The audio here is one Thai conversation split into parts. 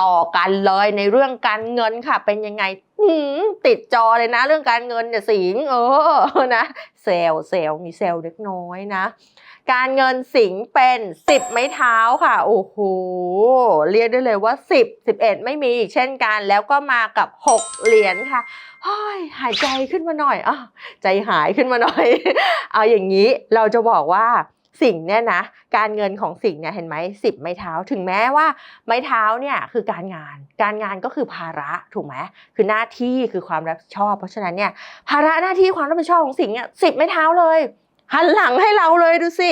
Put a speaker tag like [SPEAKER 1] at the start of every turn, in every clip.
[SPEAKER 1] ต่อกันเลยในเรื่องการเงินค่ะ เป็นยังไงติดจอเลยนะ เรื่องการเงินเนี่ยสิงเออนะเซลเซลมีเซลเล็กน้อยนะ การเงินสิงเป็น10ไม้เท้าค่ะโอ้โหเรียกได้เลยว่า10 11ไม่มีอีกเช่นกัน แล้วก็มากับ6เหรียญค่ะเฮ้ยหายใจขึ้นมาหน่อยอะใจหายขึ้นมาหน่อย เอาอย่างนี้เราจะบอกว่า สิ่งเนี่ยนะการเงินของสิ่งเนี่ยเห็นไหมสิบไม้เท้า ถึงแม้ว่าไม้เท้าเนี่ยคือการงาน การงานก็คือภาระถูกไหมคือหน้าที่คือความรับผิดชอบ เพราะฉะนั้นเนี่ยภาระหน้าที่ความรับผิดชอบของสิ่งเนี่ยสิบไม้เท้าเลยหันหลังให้เราเลยดูสิ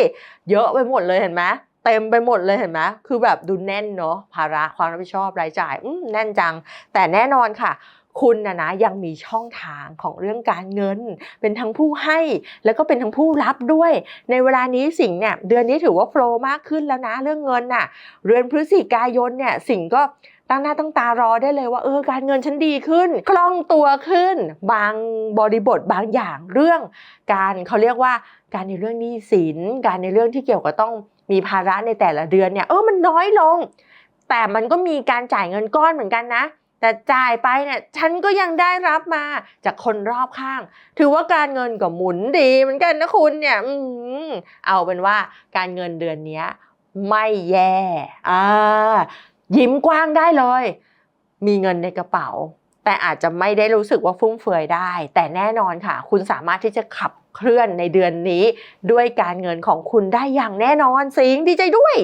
[SPEAKER 1] เยอะไปหมดเลยเห็นไหมเต็มไปหมดเลยเห็นไหมคือแบบดูแน่นเนาะภาระความรับผิดชอบรายจ่ายอืแน่นจัง แต่แน่นอนค่ะ คุณนะนะยังมีช่องทางของเรื่องการเงิน เป็นทั้งผู้ให้แล้วก็เป็นทั้งผู้รับด้วย ในเวลานี้สิ่งเนี่ยเดือนนี้ถือว่าโฟล์มากขึ้นแล้วนะเรื่องเงินน่ะเรือนพฤศจิกายนเนี่ยสิ่งก็ตั้งหน้าตั้งตารอได้เลยว่าเออการเงินฉันดีขึ้น คล่องตัวขึ้น บางบริบทบางอย่างเรื่องการเขาเรียกว่าการในเรื่องหนี้สิน การในเรื่องที่เกี่ยวกับต้องมีภาระในแต่ละเดือนเนี่ยเออมันน้อยลง แต่มันก็มีการจ่ายเงินก้อนเหมือนกันนะ แต่จ่ายไปเนี่ยฉันก็ยังได้รับมาจากคนรอบข้าง ถือว่าการเงินก็หมุนดีเหมือนกันนะคุณเนี่ยอเอาเป็นว่าการเงินเดือนนี้ไม่แย่อ่ายิ้มกว้างได้เลย มีเงินในกระเป๋า แต่อาจจะไม่ได้รู้สึกว่าฟุ่มเฟือยได้ แต่แน่นอนค่ะ คุณสามารถที่จะขับเคลื่อนในเดือนนี้ ด้วยการเงินของคุณได้อย่างแน่นอนสิงดีใจด้วย